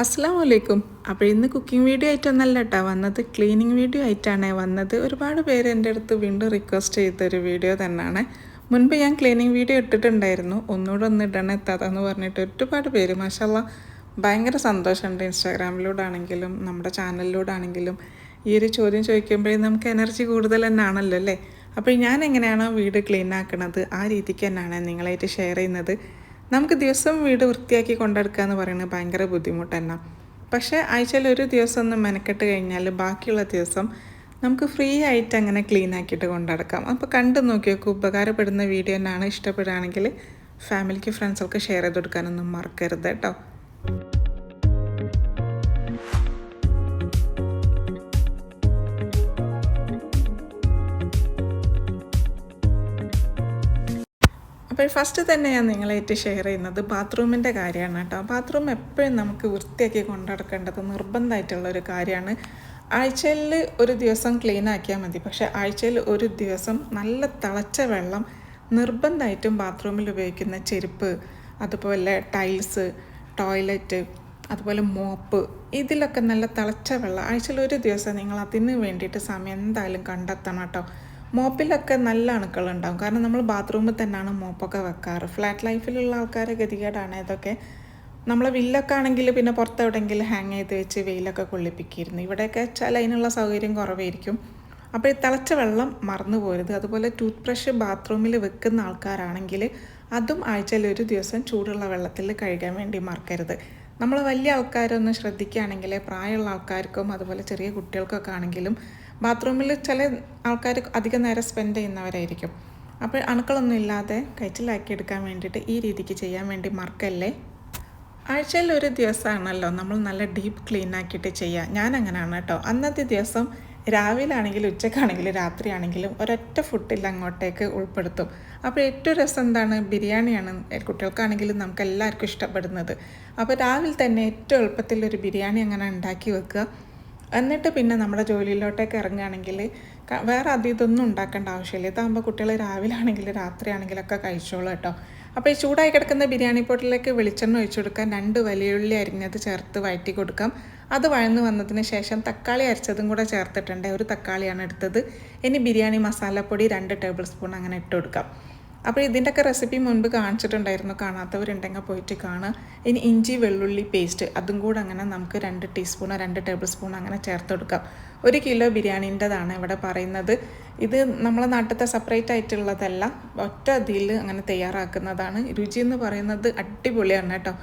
അസ്സാം വലൈക്കും അപ്പോൾ ഇന്ന് കുക്കിംഗ് വീഡിയോ ആയിട്ടൊന്നല്ല കേട്ടോ വന്നത് ക്ലീനിങ് വീഡിയോ ആയിട്ടാണ്. വന്നത് ഒരുപാട് പേര് എന്റെ അടുത്ത് വീണ്ടും റിക്വസ്റ്റ് ചെയ്തൊരു വീഡിയോ തന്നെയാണ് മുൻപ് ഞാൻ ക്ലീനിങ് വീഡിയോ ഇട്ടിട്ടുണ്ടായിരുന്നു. ഒന്നുകൂടെ ഒന്ന് ഇടണം എത്താതെന്ന് പറഞ്ഞിട്ട് ഒരുപാട് പേര് മാഷല്ല ഭയങ്കര സന്തോഷമുണ്ട് ഇൻസ്റ്റാഗ്രാമിലൂടെ ആണെങ്കിലും നമ്മുടെ ചാനലിലൂടെ ആണെങ്കിലും ഈ ഒരു ചോദ്യം ചോദിക്കുമ്പോഴേ നമുക്ക് എനർജി കൂടുതൽ തന്നെയാണല്ലോ അല്ലേ? അപ്പോൾ ഞാൻ എങ്ങനെയാണോ വീട് ക്ലീൻ ആക്കുന്നത് ആ രീതിക്ക് തന്നെയാണ് നിങ്ങളായിട്ട് ഷെയർ ചെയ്യുന്നത്. നമുക്ക് ദിവസം വീട് വൃത്തിയാക്കി കൊണ്ടെടുക്കുക എന്ന് പറയുന്നത് ഭയങ്കര ബുദ്ധിമുട്ട് തന്നെ പക്ഷേ ആഴ്ചയിൽ ഒരു ദിവസം ഒന്ന് മെനക്കെട്ട് കഴിഞ്ഞാൽ ബാക്കിയുള്ള ദിവസം നമുക്ക് ഫ്രീ ആയിട്ട് അങ്ങനെ ക്ലീൻ ആക്കിയിട്ട് കൊണ്ടെടുക്കാം. അപ്പോൾ കണ്ടു നോക്കിയൊക്കെ ഉപകാരപ്പെടുന്ന വീഡിയോ തന്നെയാണ് ഇഷ്ടപ്പെടുകയാണെങ്കിൽ ഫാമിലിക്ക് ഫ്രണ്ട്സൊക്കെ ഷെയർ ചെയ്ത് കൊടുക്കാനൊന്നും മറക്കരുത് കേട്ടോ. അപ്പോൾ ഫസ്റ്റ് തന്നെ ഞാൻ നിങ്ങളായിട്ട് ഷെയർ ചെയ്യുന്നത് ബാത്റൂമിന്റെ കാര്യമാണ് കേട്ടോ. ബാത്റൂം എപ്പോഴും നമുക്ക് വൃത്തിയാക്കി കൊണ്ടുനടക്കേണ്ടത് നിർബന്ധമായിട്ടുള്ള ഒരു കാര്യമാണ്. ആഴ്ചയിൽ ഒരു ദിവസം ക്ലീൻ ആക്കിയാൽ മതി. പക്ഷേ ആഴ്ചയിൽ ഒരു ദിവസം നല്ല തിളച്ച വെള്ളം നിർബന്ധമായിട്ടും ബാത്റൂമിൽ ഉപയോഗിക്കുന്ന ചെരുപ്പ് അതുപോലെ ടൈൽസ് ടോയ്ലറ്റ് അതുപോലെ മോപ്പ് ഇതിലൊക്കെ നല്ല തിളച്ച വെള്ളം ആഴ്ചയിൽ ഒരു ദിവസം നിങ്ങൾ അതിന് വേണ്ടിയിട്ട് സമയം എന്തായാലും കണ്ടെത്തണം കേട്ടോ. മോപ്പിലൊക്കെ നല്ല അണുക്കൾ ഉണ്ടാകും കാരണം നമ്മൾ ബാത്റൂമിൽ തന്നെയാണ് മോപ്പൊക്കെ വെക്കാറ്. ഫ്ലാറ്റ് ലൈഫിലുള്ള ആൾക്കാരെ ഗതികേടാണ് ഇതൊക്കെ. നമ്മൾ വില്ലൊക്കെ ആണെങ്കിൽ പിന്നെ പുറത്തെവിടെയെങ്കിലും ഹാങ് ചെയ്ത് വെച്ച് വെയിലൊക്കെ കൊള്ളിപ്പിക്കിയിരുന്നു. ഇവിടെയൊക്കെ വെച്ചാൽ അതിനുള്ള സൗകര്യം കുറവായിരിക്കും. അപ്പോൾ ഈ തിളച്ച വെള്ളം മറന്നു പോരുത്. അതുപോലെ ടൂത്ത് ബ്രഷ് ബാത്റൂമിൽ വെക്കുന്ന ആൾക്കാരാണെങ്കിൽ അതും ആഴ്ചയിൽ ഒരു ദിവസം ചൂടുള്ള വെള്ളത്തിൽ കഴുകാൻ വേണ്ടി മറക്കരുത്. നമ്മൾ വലിയ ആൾക്കാരൊന്ന് ശ്രദ്ധിക്കുകയാണെങ്കിൽ പ്രായമുള്ള ആൾക്കാർക്കും അതുപോലെ ചെറിയ കുട്ടികൾക്കൊക്കെ ആണെങ്കിലും ബാത്റൂമിൽ ചില ആൾക്കാർ അധികം നേരം സ്പെൻഡ് ചെയ്യുന്നവരായിരിക്കും. അപ്പോൾ അണുക്കളൊന്നും ഇല്ലാതെ കയറ്റിലാക്കി എടുക്കാൻ വേണ്ടിയിട്ട് ഈ രീതിക്ക് ചെയ്യാൻ വേണ്ടി മറക്കല്ലേ? ആഴ്ചയിൽ ഒരു ദിവസമാണല്ലോ നമ്മൾ നല്ല ഡീപ്പ് ക്ലീൻ ആക്കിയിട്ട് ചെയ്യുക ഞാൻ അങ്ങനെയാണ് കേട്ടോ. അന്നത്തെ ദിവസം രാവിലെ ആണെങ്കിലും ഉച്ചക്കാണെങ്കിലും രാത്രിയാണെങ്കിലും ഒരൊറ്റ ഫുഡിൽ അങ്ങോട്ടേക്ക് ഉൾപ്പെടുത്തും. അപ്പോൾ ഏറ്റവും രസം എന്താണ്? ബിരിയാണിയാണ് കുട്ടികൾക്കാണെങ്കിലും നമുക്ക് എല്ലാവർക്കും ഇഷ്ടപ്പെടുന്നത്. അപ്പോൾ രാവിലെ തന്നെ ഏറ്റവും എളുപ്പത്തിൽ ഒരു ബിരിയാണി അങ്ങനെ ഉണ്ടാക്കി വെക്കുക. എന്നിട്ട് പിന്നെ നമ്മുടെ ജോലിയിലോട്ടേക്ക് ഇറങ്ങുകയാണെങ്കിൽ വേറെ അധികം ഇതൊന്നും ഉണ്ടാക്കേണ്ട ആവശ്യമില്ല. ഇതാകുമ്പോൾ കുട്ടികൾ രാവിലെ ആണെങ്കിലും രാത്രി ആണെങ്കിലൊക്കെ കഴിച്ചോളൂ കേട്ടോ. അപ്പോൾ ഈ ചൂടായി കിടക്കുന്ന ബിരിയാണി പൊട്ടിലേക്ക് വെളിച്ചെണ്ണ ഒഴിച്ചു കൊടുക്കാൻ രണ്ട് വലിയുള്ളി അരിഞ്ഞത് ചേർത്ത് വഴറ്റി കൊടുക്കാം. അത് വഴന്നു വന്നതിന് ശേഷം തക്കാളി അരച്ചതും കൂടെ ചേർത്തിട്ടുണ്ട്. ഒരു തക്കാളിയാണ് എടുത്തത്. ഇനി ബിരിയാണി മസാലപ്പൊടി രണ്ട് ടേബിൾ സ്പൂൺ അങ്ങനെ ഇട്ട് കൊടുക്കാം. അപ്പോൾ ഇതിന്റെയൊക്കെ റെസിപ്പി മുൻപ് കാണിച്ചിട്ടുണ്ടായിരുന്നു. കാണാത്തവരുണ്ടെങ്കിൽ പോയിട്ട് കാണുക. ഇനി ഇഞ്ചി വെള്ളുള്ളി പേസ്റ്റ് അതും കൂടെ അങ്ങനെ നമുക്ക് രണ്ട് ടീസ്പൂണോ രണ്ട് ടേബിൾ സ്പൂണോ അങ്ങനെ ചേർത്ത് കൊടുക്കാം. ഒരു കിലോ ബിരിയാണീന്റെതാണ് ഇവിടെ പറയുന്നത്. ഇത് നമ്മളെ നാട്ടിലത്തെ സെപ്പറേറ്റ് ആയിട്ടുള്ളതല്ല. ഒറ്റ അതിൽ അങ്ങനെ തയ്യാറാക്കുന്നതാണ്. രുചി എന്ന് പറയുന്നത് അടിപൊളിയാണ് കേട്ടോ.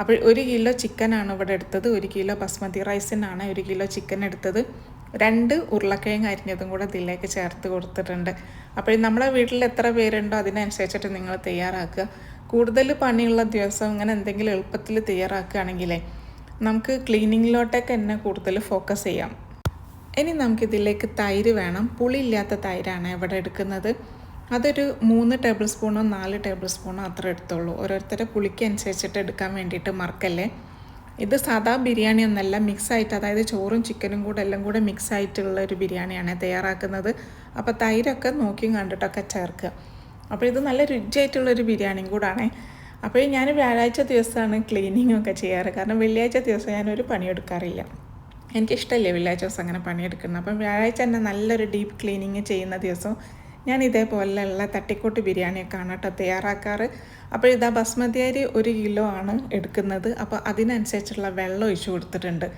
അപ്പോൾ ഒരു കിലോ ചിക്കനാണ് ഇവിടെ എടുത്തത്. ഒരു കിലോ ബസ്മതി റൈസിനാണ് ഒരു കിലോ ചിക്കൻ എടുത്തത്. രണ്ട് ഉരുളക്കിഴങ്ങ് അരിഞ്ഞതും കൂടെ ഇതിലേക്ക് ചേർത്ത് കൊടുത്തിട്ടുണ്ട്. അപ്പോൾ നമ്മളെ വീട്ടിൽ എത്ര പേരുണ്ടോ അതിനനുസരിച്ചിട്ട് നിങ്ങൾ തയ്യാറാക്കുക. കൂടുതൽ പണിയുള്ള ദിവസം ഇങ്ങനെ എന്തെങ്കിലും എളുപ്പത്തിൽ തയ്യാറാക്കുകയാണെങ്കിലേ നമുക്ക് ക്ലീനിങ്ങിലോട്ടൊക്കെ തന്നെ കൂടുതൽ ഫോക്കസ് ചെയ്യാം. ഇനി നമുക്കിതിലേക്ക് തൈര് വേണം. പുളി ഇല്ലാത്ത തൈരാണ് ഇവിടെ എടുക്കുന്നത്. അതൊരു മൂന്ന് ടേബിൾ സ്പൂണോ നാല് ടേബിൾ സ്പൂണോ അത്ര എടുത്തോളൂ. ഓരോരുത്തരുടെ പുളിക്ക് അനുസരിച്ചിട്ട് എടുക്കാൻ വേണ്ടിയിട്ട് മറക്കല്ലേ? ഇത് സാധാ ബിരിയാണി ഒന്നല്ല മിക്സ് ആയിട്ട് അതായത് ചോറും ചിക്കനും കൂടെ എല്ലാം കൂടെ മിക്സ് ആയിട്ടുള്ള ഒരു ബിരിയാണിയാണ് തയ്യാറാക്കുന്നത്. അപ്പോൾ തൈരൊക്കെ നോക്കിയും കണ്ടിട്ടൊക്കെ ചേർക്കുക. അപ്പോൾ ഇത് നല്ല രുചിയായിട്ടുള്ളൊരു ബിരിയാണിയും കൂടാണേ. അപ്പോൾ ഞാൻ വ്യാഴാഴ്ച ദിവസമാണ് ക്ലീനിങ് ഒക്കെ ചെയ്യാറ്. കാരണം വെള്ളിയാഴ്ച ദിവസം ഞാനൊരു പണിയെടുക്കാറില്ല. എനിക്കിഷ്ടമല്ലേ വെള്ളിയാഴ്ച ദിവസം അങ്ങനെ പണിയെടുക്കുന്നത്. അപ്പം വ്യാഴാഴ്ച തന്നെ നല്ലൊരു ഡീപ്പ് ക്ലീനിങ് ചെയ്യുന്ന ദിവസം ഞാൻ ഇതേപോലെയുള്ള തട്ടിക്കോട്ട് ബിരിയാണിയൊക്കെയാണ് കേട്ടോ തയ്യാറാക്കാറ്. അപ്പോൾ ഇതാ ബസ്മതി അരി ഒരു കിലോ ആണ് എടുക്കുന്നത്. അപ്പോൾ അതിനനുസരിച്ചുള്ള വെള്ളം ഒഴിച്ചു കൊടുത്തിട്ടുണ്ട്.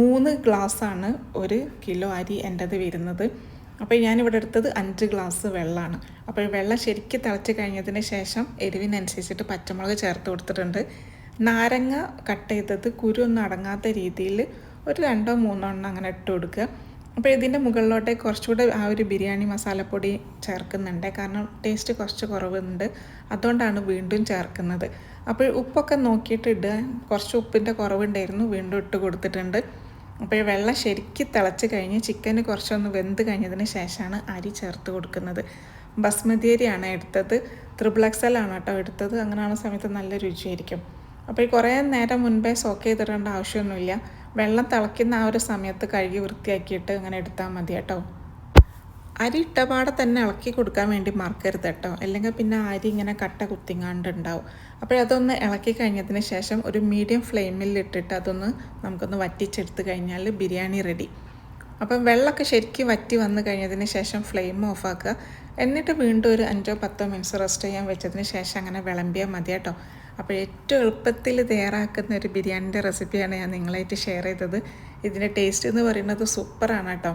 മൂന്ന് ഗ്ലാസ്സാണ് ഒരു കിലോ അരി എന്റെത് വരുന്നത്. അപ്പോൾ ഞാനിവിടെ എടുത്തത് അഞ്ച് ഗ്ലാസ് വെള്ളമാണ്. അപ്പോൾ വെള്ളം ശരിക്കും തിളച്ച് കഴിഞ്ഞതിന് ശേഷം എരിവിനനുസരിച്ചിട്ട് പച്ചമുളക് ചേർത്ത് കൊടുത്തിട്ടുണ്ട്. നാരങ്ങ കട്ട് ചെയ്തത് കുരു ഒന്നും അടങ്ങാത്ത രീതിയിൽ ഒരു രണ്ടോ മൂന്നോ എണ്ണം അങ്ങനെ ഇട്ട് കൊടുക്കുക. അപ്പോൾ ഇതിന്റെ മുകളിലോട്ട് കുറച്ചുകൂടെ ആ ഒരു ബിരിയാണി മസാലപ്പൊടി ചേർക്കുന്നുണ്ട്. കാരണം ടേസ്റ്റ് കുറച്ച് കുറവുണ്ട്. അതുകൊണ്ടാണ് വീണ്ടും ചേർക്കുന്നത്. അപ്പോൾ ഉപ്പൊക്കെ നോക്കിയിട്ട് ഇടുക കുറച്ച് ഉപ്പിന്റെ കുറവുണ്ടായിരുന്നു. വീണ്ടും ഇട്ട് കൊടുത്തിട്ടുണ്ട്. അപ്പോൾ വെള്ളം ശരിക്കും തിളച്ച് കഴിഞ്ഞ് ചിക്കന് കുറച്ചൊന്ന് വെന്ത് കഴിഞ്ഞതിന് ശേഷമാണ് അരി ചേർത്ത് കൊടുക്കുന്നത്. ബസ്മതി അരിയാണ് എടുത്തത് ത്രിബിൾ എക്സലാണ് കേട്ടോ എടുത്തത്. അങ്ങനെയുള്ള സമയത്ത് നല്ല രുചിയായിരിക്കും. അപ്പോൾ ഈ കുറേ നേരം മുൻപേ സോക്ക് ചെയ്തിടേണ്ട ആവശ്യമൊന്നുമില്ല. വെള്ളം തിളയ്ക്കുന്ന ആ ഒരു സമയത്ത് കഴുകി വൃത്തിയാക്കിയിട്ട് അങ്ങനെ എടുത്താൽ മതി കേട്ടോ. അരി ഇട്ടപാടെ തന്നെ ഇളക്കി കൊടുക്കാൻ വേണ്ടി മറക്കരുത് കേട്ടോ. അല്ലെങ്കിൽ പിന്നെ അരി ഇങ്ങനെ കട്ട കുത്തിങ്ങാണ്ട് ഉണ്ടാവും അപ്പോഴതൊന്ന് ഇളക്കി കഴിഞ്ഞതിന് ശേഷം ഒരു മീഡിയം ഫ്ലെയിമിൽ ഇട്ടിട്ട് അതൊന്ന് നമുക്കൊന്ന് വറ്റിച്ചെടുത്ത് കഴിഞ്ഞാൽ ബിരിയാണി റെഡി അപ്പം വെള്ളമൊക്കെ ശരിക്കും വറ്റി വന്നു കഴിഞ്ഞതിന് ശേഷം ഫ്ലെയിം ഓഫാക്കുക എന്നിട്ട് വീണ്ടും ഒരു അഞ്ചോ പത്തോ മിനിറ്റ്സ് റെസ്റ്റ് ചെയ്യാൻ വെച്ചതിന് ശേഷം അങ്ങനെ വിളമ്പിയാൽ മതി കേട്ടോ. അപ്പോൾ ഏറ്റവും എളുപ്പത്തിൽ തയ്യാറാക്കുന്ന ഒരു ബിരിയാണിന്റെ റെസിപ്പിയാണ് ഞാൻ നിങ്ങളായിട്ട് ഷെയർ ചെയ്തത്. ഇതിന്റെ ടേസ്റ്റ് എന്ന് പറയുന്നത് സൂപ്പറാണ് കേട്ടോ.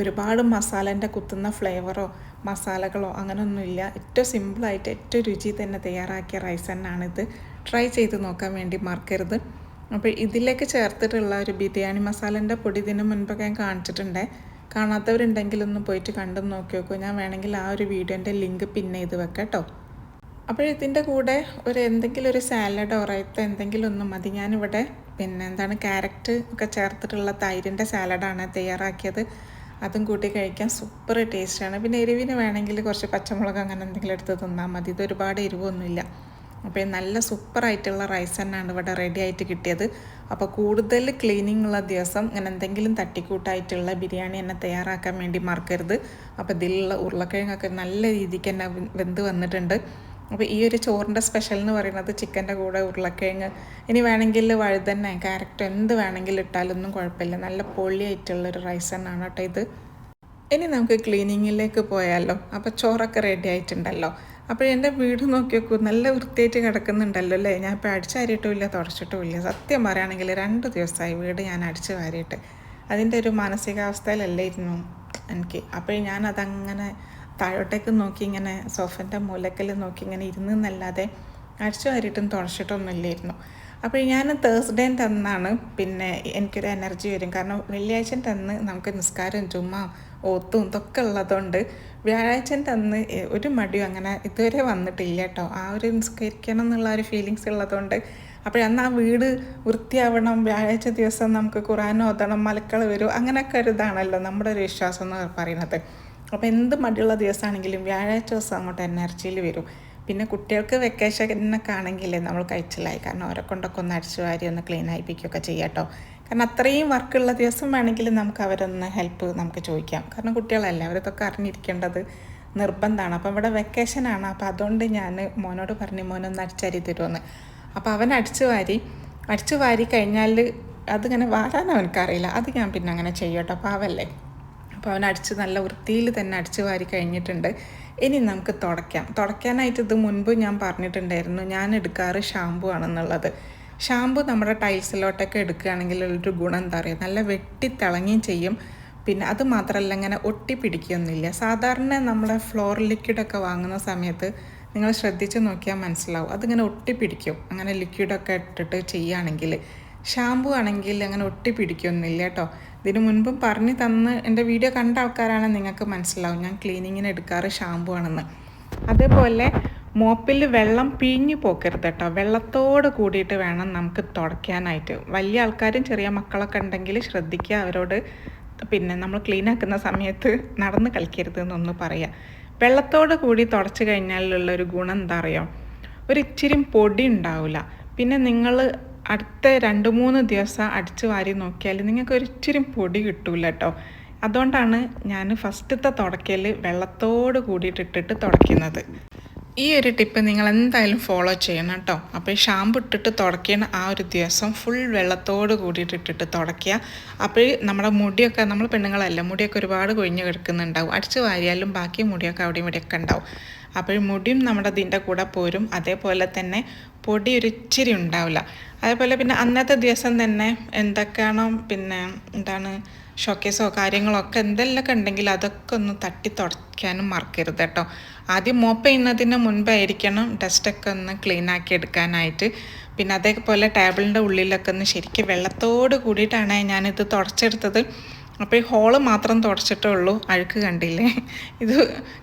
ഒരുപാട് മസാലേന്റെ കുത്തുന്ന ഫ്ലേവറോ മസാലകളോ അങ്ങനെയൊന്നുമില്ല ഏറ്റവും സിമ്പിളായിട്ട് ഏറ്റവും രുചി തന്നെ തയ്യാറാക്കിയ റൈസ് തന്നെയാണിത്. ട്രൈ ചെയ്ത് നോക്കാൻ വേണ്ടി മറക്കരുത്. അപ്പോൾ ഇതിലേക്ക് ചേർത്തിട്ടുള്ള ഒരു ബിരിയാണി മസാലേന്റെ പൊടി ഇതിന് മുൻപൊക്കെ ഞാൻ കാണിച്ചിട്ടുണ്ട്. കാണാത്തവരുണ്ടെങ്കിൽ ഒന്ന് പോയിട്ട് കണ്ടു നോക്കി നോക്കൂ. ഞാൻ വേണമെങ്കിൽ ആ ഒരു വീഡിയോന്റെ ലിങ്ക് പിന്നെ ചെയ്ത് വെക്കാം കേട്ടോ. അപ്പോൾ ഇതിന്റെ കൂടെ ഒരു എന്തെങ്കിലും ഒരു സാലഡോ റൈത്തോ എന്തെങ്കിലും ഒന്നും മതി. ഞാനിവിടെ പിന്നെ എന്താണ് ക്യാരറ്റ് ഒക്കെ ചേർത്തിട്ടുള്ള തൈരിന്റെ സാലഡാണ് തയ്യാറാക്കിയത്. അതും കൂട്ടി കഴിക്കാൻ സൂപ്പർ ടേസ്റ്റാണ്. പിന്നെ എരിവിന് വേണമെങ്കിൽ കുറച്ച് പച്ചമുളക് അങ്ങനെ എന്തെങ്കിലും എടുത്ത് തിന്നാൽ മതി. ഇത് ഒരുപാട് എരിവൊന്നുമില്ല. അപ്പോൾ നല്ല സൂപ്പർ ആയിട്ടുള്ള റൈസ് തന്നെയാണ് ഇവിടെ റെഡി ആയിട്ട് കിട്ടിയത്. അപ്പോൾ കൂടുതൽ ക്ലീനിങ് ഉള്ള ദിവസം ഇങ്ങനെ എന്തെങ്കിലും തട്ടിക്കൂട്ടായിട്ടുള്ള ബിരിയാണി തന്നെ തയ്യാറാക്കാൻ വേണ്ടി മറക്കരുത്. അപ്പോൾ ഇതിലുള്ള ഉരുളക്കിഴങ്ങൊക്കെ നല്ല രീതിക്ക് തന്നെ വെന്ത് വന്നിട്ടുണ്ട്. അപ്പോൾ ഈ ഒരു ചോറിന്റെ സ്പെഷ്യൽ എന്ന് പറയുന്നത് ചിക്കന്റെ കൂടെ ഉരുളക്കിഴങ്ങ്. ഇനി വേണമെങ്കിൽ വഴുതന്നെ ക്യാരറ്റ് എന്ത് വേണമെങ്കിലും ഇട്ടാലൊന്നും കുഴപ്പമില്ല. നല്ല പൊള്ളിയായിട്ടുള്ളൊരു റൈസ് തന്നെയാണ് കേട്ടോ ഇത്. ഇനി നമുക്ക് ക്ലീനിങ്ങിലേക്ക് പോയാലോ? അപ്പോൾ ചോറൊക്കെ റെഡി ആയിട്ടുണ്ടല്ലോ. അപ്പോൾ എന്റെ വീട് നോക്കി നോക്കൂ നല്ല വൃത്തിയായിട്ട് കിടക്കുന്നുണ്ടല്ലോ അല്ലേ? ഞാൻ ഇപ്പോൾ അടിച്ചു ഇല്ല തുടച്ചിട്ടും ഇല്ല. സത്യം പറയുകയാണെങ്കിൽ രണ്ട് ദിവസമായി വീട് ഞാൻ അടിച്ചു വാരിയിട്ട്. അതിന്റെ ഒരു മാനസികാവസ്ഥയിലല്ലായിരുന്നു എനിക്ക്. അപ്പോൾ ഞാനതങ്ങനെ താഴോട്ടേക്ക് നോക്കി ഇങ്ങനെ സോഫന്റെ മൂലക്കൽ നോക്കി ഇങ്ങനെ ഇരുന്നല്ലാതെ അടിച്ചു വാരിയിട്ടും തുടച്ചിട്ടൊന്നും ഇല്ലായിരുന്നു. അപ്പോൾ ഞാൻ തേഴ്സ്ഡേ തന്നാണ് പിന്നെ എനിക്കൊരു എനർജി വരും. കാരണം വെള്ളിയാഴ്ച തന്ന് നമുക്ക് നിസ്കാരം ചുമ്മാ ഓത്തും ഇതൊക്കെ ഉള്ളതുകൊണ്ട് വ്യാഴാഴ്ച തന്ന് ഒരു മടിയും അങ്ങനെ ഇതുവരെ വന്നിട്ടില്ല കേട്ടോ. ആ ഒരു നിസ്കരിക്കണം എന്നുള്ള ഒരു ഫീലിങ്സ് ഉള്ളതുകൊണ്ട് അപ്പോഴന്ന് ആ വീട് വൃത്തിയാവണം വ്യാഴാഴ്ച ദിവസം നമുക്ക് ഖുറാൻ ഓതണം മലക്കൾ വരും അങ്ങനെയൊക്കെ ഒരു ഇതാണല്ലോ നമ്മുടെ ഒരു വിശ്വാസം എന്ന് പറയുന്നത്. അപ്പോൾ എന്ത് മടിയുള്ള ദിവസമാണെങ്കിലും വ്യാഴാഴ്ച ദിവസം അങ്ങോട്ട് എനർജിയിൽ വരും. പിന്നെ കുട്ടികൾക്ക് വെക്കേഷനൊക്കെ ആണെങ്കിൽ നമ്മൾ കഴിച്ചിലായി കാരണം അവരെ കൊണ്ടൊക്കെ ഒന്ന് അടിച്ചു വാരി ഒന്ന് ക്ലീൻ ആയിപ്പിക്കുകയൊക്കെ ചെയ്യാം കേട്ടോ. കാരണം അത്രയും വർക്കുള്ള ദിവസം വേണമെങ്കിൽ നമുക്ക് അവരൊന്ന് ഹെൽപ്പ് നമുക്ക് ചോദിക്കാം. കാരണം കുട്ടികളല്ലേ അവരിതൊക്കെ അറിഞ്ഞിരിക്കേണ്ടത് നിർബന്ധമാണ്. അപ്പോൾ ഇവിടെ വെക്കേഷനാണ് അപ്പോൾ അതുകൊണ്ട് ഞാൻ മോനോട് പറഞ്ഞു മോനൊന്ന് അടിച്ചരി തരുമെന്ന് അപ്പോൾ അവൻ അടിച്ചു വാരി അടിച്ചു വാരി കഴിഞ്ഞാൽ അതിങ്ങനെ വാരാൻ അവനക്കറിയില്ല. അത് ഞാൻ പിന്നെ അങ്ങനെ ചെയ്യട്ടോ അപ്പോൾ പാവല്ലേ? അപ്പോൾ അവൻ അടിച്ച് നല്ല വൃത്തിയിൽ തന്നെ അടിച്ചു വാരി കഴിഞ്ഞിട്ടുണ്ട്. ഇനി നമുക്ക് തുടയ്ക്കാം. തുടയ്ക്കാനായിട്ട് ഇത് മുൻപ് ഞാൻ പറഞ്ഞിട്ടുണ്ടായിരുന്നു ഞാൻ എടുക്കാറ് ഷാമ്പു ആണെന്നുള്ളത്. ഷാമ്പു നമ്മുടെ ടൈൽസിലോട്ടൊക്കെ എടുക്കുകയാണെങ്കിൽ ഒരു ഗുണം എന്താ പറയുക നല്ല വെട്ടി ചെയ്യും. പിന്നെ അത് മാത്രമല്ല ഇങ്ങനെ ഒട്ടി പിടിക്കുകയൊന്നുമില്ല. സാധാരണ നമ്മളെ ഫ്ലോർ ലിക്വിഡൊക്കെ വാങ്ങുന്ന സമയത്ത് നിങ്ങൾ ശ്രദ്ധിച്ച് നോക്കിയാൽ മനസ്സിലാവും. അതിങ്ങനെ ഒട്ടി പിടിക്കും. അങ്ങനെ ലിക്വിഡൊക്കെ ഇട്ടിട്ട് ചെയ്യുകയാണെങ്കിൽ ഷാമ്പു ആണെങ്കിൽ അങ്ങനെ ഒട്ടി പിടിക്കൊന്നുമില്ല കേട്ടോ. ഇതിന് മുൻപും പറഞ്ഞു തന്ന് എന്റെ വീഡിയോ കണ്ട ആൾക്കാരാണെങ്കിൽ നിങ്ങൾക്ക് മനസ്സിലാവും. ഞാൻ ക്ലീനിങ്ങിന് എടുക്കാറ് ഷാമ്പു ആണെന്ന്. അതേപോലെ മോപ്പിൽ വെള്ളം പിഴിഞ്ഞു പോക്കരുത് കേട്ടോ. വെള്ളത്തോട് കൂടിയിട്ട് വേണം നമുക്ക് തുടയ്ക്കാനായിട്ട്. വലിയ ആൾക്കാരും ചെറിയ മക്കളൊക്കെ ഉണ്ടെങ്കിൽ ശ്രദ്ധിക്കുക. അവരോട് പിന്നെ നമ്മൾ ക്ലീൻ ആക്കുന്ന സമയത്ത് നടന്ന് കളിക്കരുത് എന്നൊന്ന് പറയാം. വെള്ളത്തോട് കൂടി തുടച്ച് കഴിഞ്ഞാലുള്ള ഒരു ഗുണം എന്താ അറിയോ? ഒരു ഇച്ചിരി പൊടി ഉണ്ടാവില്ല. പിന്നെ നിങ്ങൾ അടുത്ത രണ്ട് മൂന്ന് ദിവസം അടിച്ചു വാരി നോക്കിയാൽ നിങ്ങൾക്ക് ഒരിച്ചിരി പൊടി കിട്ടൂല കേട്ടോ അതുകൊണ്ടാണ് ഞാൻ ഫസ്റ്റത്തെ തുടക്കൽ വെള്ളത്തോട് കൂടിയിട്ടിട്ടിട്ട് തുടയ്ക്കുന്നത്. ഈ ഒരു ടിപ്പ് നിങ്ങൾ എന്തായാലും ഫോളോ ചെയ്യണം കേട്ടോ. അപ്പോൾ ഈ ഷാമ്പു ഇട്ടിട്ട് തുടക്കുന്ന ആ ഒരു ദിവസം ഫുൾ വെള്ളത്തോട് കൂടിയിട്ട് ഇട്ടിട്ട് തുടയ്ക്കുക. അപ്പോൾ നമ്മുടെ മുടിയൊക്കെ നമ്മൾ പെണ്ണുങ്ങളല്ല മുടിയൊക്കെ ഒരുപാട് കൊഴിഞ്ഞ് കിടക്കുന്നുണ്ടാവും. അടിച്ച് വാരിയാലും ബാക്കി മുടിയൊക്കെ അവിടെയും ഇവിടെയൊക്കെ ഉണ്ടാവും. അപ്പോൾ മുടിയും നമ്മുടെ ഇതിന്റെ കൂടെ പോരും. അതേപോലെ തന്നെ പൊടി ഒരിച്ചിരി ഉണ്ടാവില്ല. അതേപോലെ പിന്നെ അന്നത്തെ ദിവസം തന്നെ എന്തൊക്കെയാണോ പിന്നെ എന്താണ് ഷോക്കേസോ കാര്യങ്ങളോ ഒക്കെ എന്തെല്ലാം ഉണ്ടെങ്കിൽ അതൊക്കെ ഒന്ന് തട്ടി തുടയ്ക്കാനും മറക്കരുത് കേട്ടോ. ആദ്യം മോപ്പ് ചെയ്യുന്നതിന് മുൻപായിരിക്കണം ഡസ്റ്റൊക്കെ ഒന്ന് ക്ലീൻ ആക്കി എടുക്കാനായിട്ട്. പിന്നെ അതേപോലെ ടേബിളിന്റെ ഉള്ളിലൊക്കെ ഒന്ന് ശരിക്കും വെള്ളത്തോട് കൂടിയിട്ടാണ് ഞാനിത് തുടച്ചെടുത്തത്. അപ്പോൾ ഈ ഹോൾ മാത്രം തുടച്ചിട്ടേ ഉള്ളൂ. അഴുക്ക് കണ്ടില്ലേ? ഇത്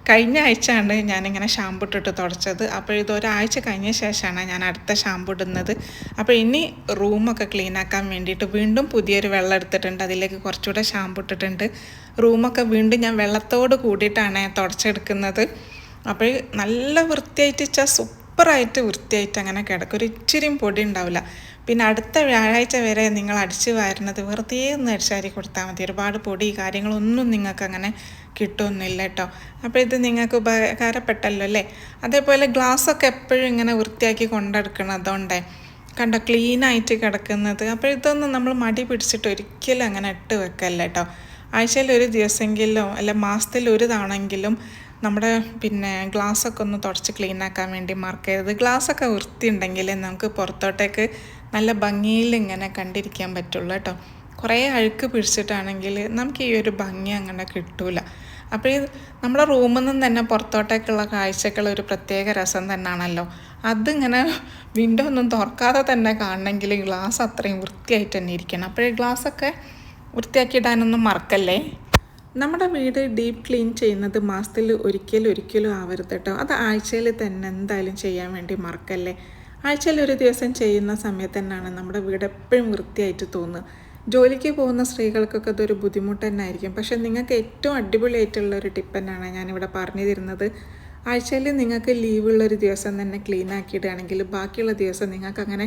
കഴിഞ്ഞ ആഴ്ചയാണ് ഞാനിങ്ങനെ ഷാമ്പു ഇട്ടിട്ട് തുടച്ചത്. അപ്പോൾ ഇത് ഒരാഴ്ച കഴിഞ്ഞ ശേഷമാണ് ഞാൻ അടുത്ത ഷാമ്പു ഇടുന്നത്. അപ്പോൾ ഇനി റൂമൊക്കെ ക്ലീൻ ആക്കാൻ വേണ്ടിയിട്ട് വീണ്ടും പുതിയൊരു വെള്ളം എടുത്തിട്ടുണ്ട്. അതിലേക്ക് കുറച്ചുകൂടെ ഷാമ്പു ഇട്ടിട്ടുണ്ട്. റൂമൊക്കെ വീണ്ടും ഞാൻ വെള്ളത്തോട് കൂടിയിട്ടാണ് തുടച്ചെടുക്കുന്നത്. അപ്പോൾ നല്ല വൃത്തിയായിട്ട് വെച്ചാൽ സൂപ്പറായിട്ട് വൃത്തിയായിട്ട് അങ്ങനെ കിടക്കും. ഒരു ഇച്ചിരിയും പൊടി ഉണ്ടാവില്ല. പിന്നെ അടുത്ത വ്യാഴാഴ്ച വരെ നിങ്ങൾ അടിച്ചു വാരുന്നത് വെറുതെ ഒന്ന് അടിച്ചാരി കൊടുത്താൽ മതി. ഒരുപാട് പൊടി കാര്യങ്ങളൊന്നും നിങ്ങൾക്ക് അങ്ങനെ കിട്ടുമെന്നില്ല കേട്ടോ. അപ്പോൾ ഇത് നിങ്ങൾക്ക് ഉപകാരപ്പെട്ടല്ലോ അല്ലേ? അതേപോലെ ഗ്ലാസ്സൊക്കെ എപ്പോഴും ഇങ്ങനെ വൃത്തിയാക്കി കൊണ്ടെടുക്കണം അതുകൊണ്ടേ. കണ്ടോ ക്ലീനായിട്ട് കിടക്കുന്നത്. അപ്പോൾ ഇതൊന്നും നമ്മൾ മടി പിടിച്ചിട്ട് ഒരിക്കലും അങ്ങനെ ഇട്ട് വെക്കല്ല കേട്ടോ. ആഴ്ചയിൽ ഒരു ദിവസമെങ്കിലും അല്ല മാസത്തിൽ ഒരു തവണെങ്കിലും നമ്മുടെ പിന്നെ ഗ്ലാസ്സൊക്കെ ഒന്ന് തുടച്ച് ക്ലീൻ ആക്കാൻ വേണ്ടി മറക്കരുത്. ഗ്ലാസ്സൊക്കെ വൃത്തി ഉണ്ടെങ്കിൽ നമുക്ക് പുറത്തോട്ടേക്ക് നല്ല ഭംഗിയിൽ ഇങ്ങനെ കണ്ടിരിക്കാൻ പറ്റുള്ളൂ കേട്ടോ. കുറേ അഴുക്ക് പിടിച്ചിട്ടാണെങ്കിൽ നമുക്ക് ഈ ഒരു ഭംഗി അങ്ങനെ കിട്ടൂല. അപ്പോൾ നമ്മുടെ റൂമിൽ നിന്ന് തന്നെ പുറത്തോട്ടേക്കുള്ള കാഴ്ചകൾ ഒരു പ്രത്യേക രസം തന്നെയാണല്ലോ. അതിങ്ങനെ വിൻഡോ ഒന്നും തുറക്കാതെ തന്നെ കാണണമെങ്കിൽ ഗ്ലാസ് അത്രയും വൃത്തിയായിട്ട് തന്നെ ഇരിക്കണം. അപ്പോൾ ഗ്ലാസ്സൊക്കെ വൃത്തിയാക്കി ഇടാനൊന്നും മറക്കല്ലേ? നമ്മുടെ വീട് ഡീപ്പ് ക്ലീൻ ചെയ്യുന്നത് മാസത്തിൽ ഒരിക്കലും ഒരിക്കലും ആവരുത് കേട്ടോ. അത് ആഴ്ചയിൽ തന്നെ എന്തായാലും ചെയ്യാൻ വേണ്ടി മറക്കല്ലേ? ആഴ്ചയിൽ ഒരു ദിവസം ചെയ്യുന്ന സമയത്ത് തന്നെയാണ് നമ്മുടെ വീട് എപ്പോഴും വൃത്തിയായിട്ട് തോന്നുന്നത് ജോലിക്ക് പോകുന്ന സ്ത്രീകൾക്കൊക്കെ അതൊരു ബുദ്ധിമുട്ട് തന്നെ ആയിരിക്കും പക്ഷേ നിങ്ങൾക്ക് ഏറ്റവും അടിപൊളിയായിട്ടുള്ള ഒരു ടിപ്പ് തന്നെയാണ് ഞാനിവിടെ പറഞ്ഞു തരുന്നത് ആഴ്ചയിൽ നിങ്ങൾക്ക് ലീവുള്ള ഒരു ദിവസം തന്നെ ക്ലീൻ ആക്കിയിടുകയാണെങ്കിൽ ബാക്കിയുള്ള ദിവസം നിങ്ങൾക്ക് അങ്ങനെ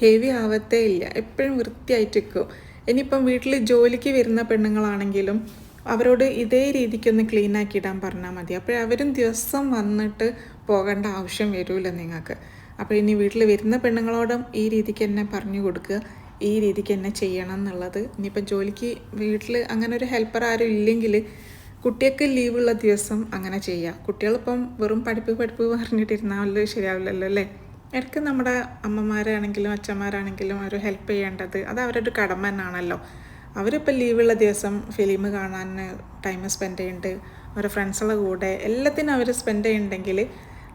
ഹെവി ആവത്തേ ഇല്ല. എപ്പോഴും വൃത്തിയായിട്ട് നിൽക്കും. ഇനിയിപ്പം വീട്ടിൽ ജോലിക്ക് വരുന്ന പെണ്ണുങ്ങളാണെങ്കിലും അവരോട് ഇതേ രീതിക്കൊന്ന് ക്ലീൻ ആക്കി ഇടാൻ പറഞ്ഞാൽ മതി. അപ്പോഴവരും ദിവസം വന്നിട്ട് പോകേണ്ട ആവശ്യം വരില്ല നിങ്ങൾക്ക്. അപ്പോൾ ഇനി വീട്ടിൽ വരുന്ന പെണ്ണുങ്ങളോടും ഈ രീതിക്ക് തന്നെ പറഞ്ഞു കൊടുക്കുക ഈ രീതിക്ക് തന്നെ ചെയ്യണം എന്നുള്ളത്. ഇനിയിപ്പം ജോലിക്ക് വീട്ടിൽ അങ്ങനെ ഒരു ഹെൽപ്പർ ആരും ഇല്ലെങ്കിൽ കുട്ടിയൊക്കെ ലീവുള്ള ദിവസം അങ്ങനെ ചെയ്യുക കുട്ടികളിപ്പം വെറും പഠിപ്പ് പഠിപ്പ് പറഞ്ഞിട്ടിരുന്നാൽ ശരിയാവില്ലല്ലോ അല്ലേ? ഇടയ്ക്ക് നമ്മുടെ അമ്മമാരാണെങ്കിലും അച്ഛന്മാരാണെങ്കിലും അവർ ഹെൽപ്പ് ചെയ്യേണ്ടത് അത് അവരുടെ കടമ തന്നെയാണല്ലോ അവരിപ്പോൾ ലീവുള്ള ദിവസം ഫിലിം കാണാൻ ടൈം സ്പെൻഡ് ചെയ്യുന്നുണ്ട്. അവരുടെ ഫ്രണ്ട്സുകളുടെ കൂടെ എല്ലാത്തിനും അവർ സ്പെൻഡ് ചെയ്യുന്നുണ്ടെങ്കിൽ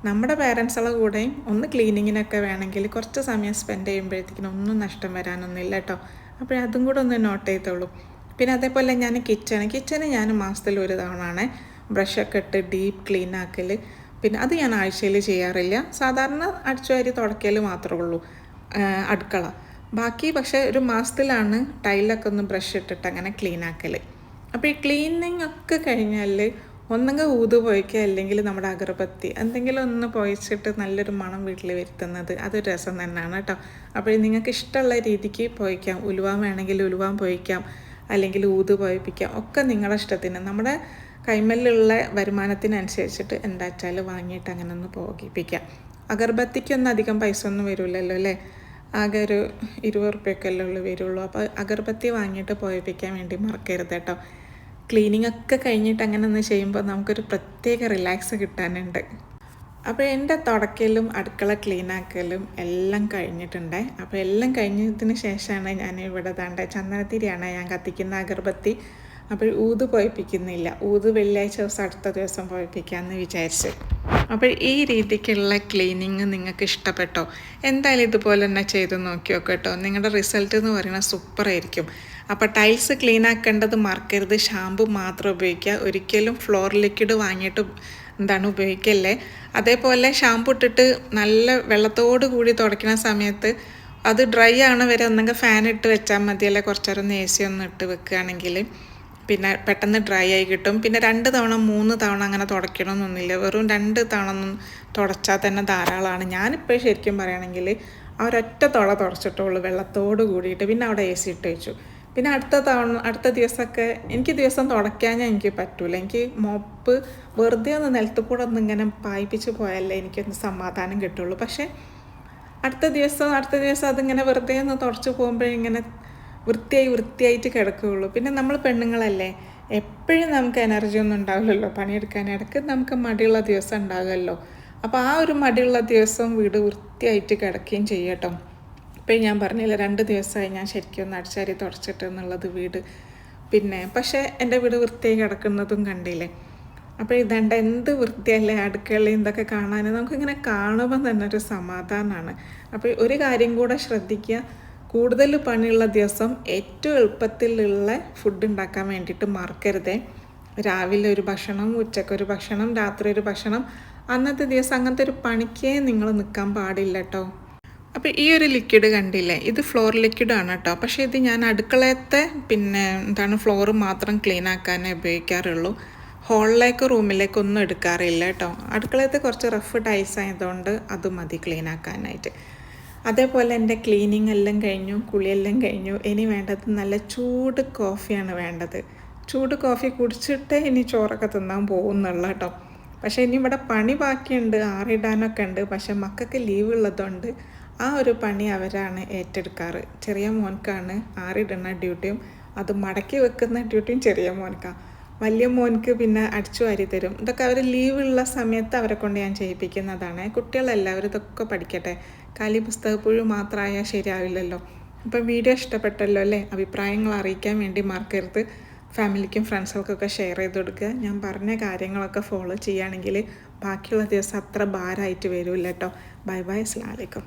നമ്മുടെ പേരൻസുകളെ കൂടെയും ഒന്ന് ക്ലീനിങ്ങിനൊക്കെ വേണമെങ്കിൽ കുറച്ച് സമയം സ്പെൻഡ് ചെയ്യുമ്പോഴത്തേക്കിനും ഒന്നും നഷ്ടം വരാനൊന്നുമില്ല കേട്ടോ അപ്പോൾ അതും കൂടെ ഒന്ന് നോട്ട് ചെയ്തോളൂ. പിന്നെ അതേപോലെ ഞാൻ കിച്ചണ് കിച്ചണ് ഞാൻ മാസത്തിൽ ഒരു തവണയാണ് ബ്രഷൊക്കെ ഇട്ട് ഡീപ്പ് ക്ലീൻ ആക്കൽ പിന്നെ അത് ഞാൻ ആഴ്ചയിൽ ചെയ്യാറില്ല. സാധാരണ അടിച്ചുവാരി തുടക്കൽ മാത്രമേ ഉള്ളൂ. അടുക്കള. ബാക്കി പക്ഷേ ഒരു മാസത്തിലാണ് ടൈലൊക്കെ ഒന്ന് ബ്രഷ് ഇട്ടിട്ട് അങ്ങനെ ക്ലീൻ ആക്കൽ അപ്പോൾ ഈ ക്ലീനിങ് ഒക്കെ കഴിഞ്ഞാൽ ഒന്നെങ്കിൽ ഊത് പോയിക്കുക അല്ലെങ്കിൽ നമ്മുടെ അഗർബത്തി. എന്തെങ്കിലും ഒന്ന് പോയിച്ചിട്ട് നല്ലൊരു മണം വീട്ടിൽ വരുത്തുന്നത് അതൊരു രസം തന്നെയാണ് കേട്ടോ അപ്പോൾ നിങ്ങൾക്ക് ഇഷ്ടമുള്ള രീതിക്ക് പോയിക്കാം ഉലുവാൻ വേണമെങ്കിൽ ഉലുവാൻ പോയിക്കാം അല്ലെങ്കിൽ ഊത് പോയിപ്പിക്കാം ഒക്കെ നിങ്ങളുടെ ഇഷ്ടത്തിന്. നമ്മുടെ കൈമല്ലുള്ള വരുമാനത്തിനനുസരിച്ചിട്ട് എന്താ വെച്ചാൽ വാങ്ങിയിട്ട് അങ്ങനെ ഒന്ന് പോകിപ്പിക്കാം. അഗർബത്തിക്കൊന്നും അധികം പൈസ ഒന്നും വരില്ലല്ലോ അല്ലേ? ആകെ ഒരു ഇരുപത് റുപ്യൊക്കെയല്ലേ ഉള്ളൂ വരുള്ളൂ. അപ്പോൾ അഗർബത്തി വാങ്ങിയിട്ട് പോയിപ്പിക്കാൻ വേണ്ടി മറക്കരുത് കേട്ടോ ക്ലീനിങ് ഒക്കെ കഴിഞ്ഞിട്ട് അങ്ങനെ ഒന്ന് ചെയ്യുമ്പോൾ നമുക്കൊരു പ്രത്യേക റിലാക്സ് കിട്ടാനുണ്ട്. അപ്പോൾ എന്റെ തുടക്കലും അടുക്കള ക്ലീനാക്കലും എല്ലാം കഴിഞ്ഞിട്ടുണ്ട്. അപ്പോൾ എല്ലാം കഴിഞ്ഞതിന് ശേഷമാണ് ഞാൻ ഇവിടെ താണ്ട ചന്ദനത്തിരിയാണ് ഞാൻ കത്തിക്കുന്ന അഗർബത്തി. അപ്പോൾ ഊത് പോയിപ്പിക്കുന്നില്ല. ഊത് വെള്ളിയാഴ്ച ദിവസം അടുത്ത ദിവസം പോയിപ്പിക്കാമെന്ന് വിചാരിച്ച്. അപ്പോൾ ഈ രീതിക്കുള്ള ക്ലീനിങ് നിങ്ങൾക്ക് ഇഷ്ടപ്പെട്ടോ? എന്തായാലും ഇതുപോലെ തന്നെ ചെയ്ത് നോക്കിയോ കേട്ടോ. നിങ്ങളുടെ റിസൾട്ട് എന്ന് പറയുന്നത് സൂപ്പർ ആയിരിക്കും. അപ്പോൾ ടൈൽസ് ക്ലീൻ ആക്കേണ്ടത് മറക്കരുത്. ഷാമ്പു മാത്രം ഉപയോഗിക്കുക. ഒരിക്കലും ഫ്ലോർ ലിക്വിഡ് വാങ്ങിയിട്ട് എന്താണ് ഉപയോഗിക്കല്ലേ? അതേപോലെ ഷാമ്പു ഇട്ടിട്ട് നല്ല വെള്ളത്തോട് കൂടി തുടയ്ക്കുന്ന സമയത്ത് അത് ഡ്രൈ ആണ് വരെ ഒന്നെങ്കിൽ ഫാൻ ഇട്ട് വെച്ചാൽ മതി. അല്ലെ കുറച്ചേരം എ സി ഒന്ന് ഇട്ട് വെക്കുകയാണെങ്കിൽ പിന്നെ പെട്ടെന്ന് ഡ്രൈ ആയി കിട്ടും. പിന്നെ രണ്ട് തവണ മൂന്ന് തവണ അങ്ങനെ തുടയ്ക്കണമെന്നൊന്നുമില്ല വെറും രണ്ട് തവണ ഒന്നും തുടച്ചാൽ തന്നെ ധാരാളമാണ്. ഞാനിപ്പോൾ ശരിക്കും പറയുകയാണെങ്കിൽ ആ ഒരൊറ്റ തുള തുടച്ചിട്ടുള്ളൂ വെള്ളത്തോട് കൂടിയിട്ട്. പിന്നെ അവിടെ എ സി ഇട്ട് വെച്ചു. പിന്നെ അടുത്ത തവണ അടുത്ത ദിവസമൊക്കെ എനിക്ക് ദിവസം തുടയ്ക്കാൻ എനിക്ക് പറ്റൂല. എനിക്ക് മോപ്പ് വെറുതെ ഒന്ന് നിലത്ത് കൂടെ ഒന്ന് ഇങ്ങനെ പായിപ്പിച്ച് പോയാലേ എനിക്കൊന്ന് സമാധാനം കിട്ടുള്ളൂ. പക്ഷേ അടുത്ത ദിവസം അടുത്ത ദിവസം അതിങ്ങനെ വെറുതെ ഒന്ന് തുടച്ച് പോകുമ്പോഴിങ്ങനെ വൃത്തിയായി വൃത്തിയായിട്ട് കിടക്കുകയുള്ളൂ. പിന്നെ നമ്മൾ പെണ്ണുങ്ങളല്ലേ എപ്പോഴും നമുക്ക് എനർജി ഒന്നും ഉണ്ടാവില്ലല്ലോ പണിയെടുക്കാൻ. ഇടയ്ക്ക് നമുക്ക് മടിയുള്ള ദിവസം ഉണ്ടാകുമല്ലോ അപ്പോൾ ആ ഒരു മടിയുള്ള ദിവസം വീട് വൃത്തിയായിട്ട് കിടക്കുകയും ചെയ്യട്ടോ ഇപ്പം ഞാൻ പറഞ്ഞില്ല രണ്ട് ദിവസമായി ഞാൻ ശരിക്കും ഒന്ന് അടിച്ചാരി തുടച്ചിട്ട് എന്നുള്ളത് വീട്. പിന്നെ പക്ഷേ എന്റെ വീട് വൃത്തിയായി കിടക്കുന്നതും കണ്ടില്ലേ? അപ്പോൾ ഇതേണ്ട എന്ത് വൃത്തിയല്ലേ അടുക്കളയും ഇതൊക്കെ കാണാൻ നമുക്കിങ്ങനെ കാണുമ്പോൾ തന്നെ ഒരു സമാധാനമാണ് അപ്പോൾ ഒരു കാര്യം കൂടെ ശ്രദ്ധിക്കുക. കൂടുതൽ പണിയുള്ള ദിവസം ഏറ്റവും എളുപ്പത്തിലുള്ള ഫുഡ് ഉണ്ടാക്കാൻ വേണ്ടിയിട്ട് മറക്കരുതേ. രാവിലെ ഒരു ഭക്ഷണം ഉച്ചക്കൊരു ഭക്ഷണം രാത്രി ഒരു ഭക്ഷണം. അന്നത്തെ ദിവസം അങ്ങനത്തെ ഒരു പണിക്കേ നിങ്ങൾ നിൽക്കാൻ പാടില്ല കേട്ടോ. അപ്പോൾ ഈ ഒരു ലിക്വിഡ് കണ്ടില്ലേ? ഇത് ഫ്ലോർ ലിക്വിഡ് ആണ് കേട്ടോ. പക്ഷേ ഇത് ഞാൻ അടുക്കളയത്തെ പിന്നെ എന്താണ് ഫ്ലോർ മാത്രം ക്ലീൻ ആക്കാനേ ഉപയോഗിക്കാറുള്ളൂ. ഹോളിലേക്ക് റൂമിലേക്ക് ഒന്നും എടുക്കാറില്ല കേട്ടോ. അടുക്കളയത്തെ കുറച്ച് റഫ് ടൈസ് ആയതുകൊണ്ട് അത് മതി ക്ലീൻ ആക്കാനായിട്ട്. അതേപോലെ എന്റെ ക്ലീനിങ് എല്ലാം കഴിഞ്ഞു കുളിയെല്ലാം കഴിഞ്ഞു. ഇനി വേണ്ടത് നല്ല ചൂട് കോഫിയാണ് വേണ്ടത്. ചൂട് കോഫി കുടിച്ചിട്ട് ഇനി ചോറൊക്കെ തിന്നാൻ പോകുന്നുള്ള കേട്ടോ. പക്ഷേ ഇനി ഇവിടെ പണി ബാക്കിയുണ്ട് ആറിടാനൊക്കെ ഉണ്ട്. പക്ഷേ മക്കൾക്ക് ലീവ് ഉള്ളതുകൊണ്ട് ആ ഒരു പണി അവരാണ് ഏറ്റെടുക്കാറ്. ചെറിയ മോൻക്കാണ് ആറിടുന്ന ഡ്യൂട്ടിയും അത് മടക്കി വെക്കുന്ന ഡ്യൂട്ടിയും ചെറിയ മോൻക്കാണ് വലിയ മോൻക്ക് പിന്നെ അടിച്ചു വാരി തരും. ഇതൊക്കെ അവർ ലീവുള്ള സമയത്ത് അവരെ കൊണ്ട് ഞാൻ ചെയ്യിപ്പിക്കുന്നതാണ്. കുട്ടികളെല്ലാവരും ഇതൊക്കെ പഠിക്കട്ടെ. കാലി പുസ്തകപ്പുഴു മാത്രമായാൽ ശരിയാവില്ലല്ലോ. ഇപ്പം വീഡിയോ ഇഷ്ടപ്പെട്ടല്ലോ അല്ലേ? അഭിപ്രായങ്ങൾ അറിയിക്കാൻ വേണ്ടി മറക്കരുത്. ഫാമിലിക്കും ഫ്രണ്ട്സുകൾക്കൊക്കെ ഷെയർ ചെയ്ത് കൊടുക്കുക. ഞാൻ പറഞ്ഞ കാര്യങ്ങളൊക്കെ ഫോളോ ചെയ്യുകയാണെങ്കിൽ ബാക്കിയുള്ള ദിവസം അത്ര ഭാരമായിട്ട് വരില്ല കേട്ടോ ബൈ ബൈ. അസ്ലാം വലൈക്കും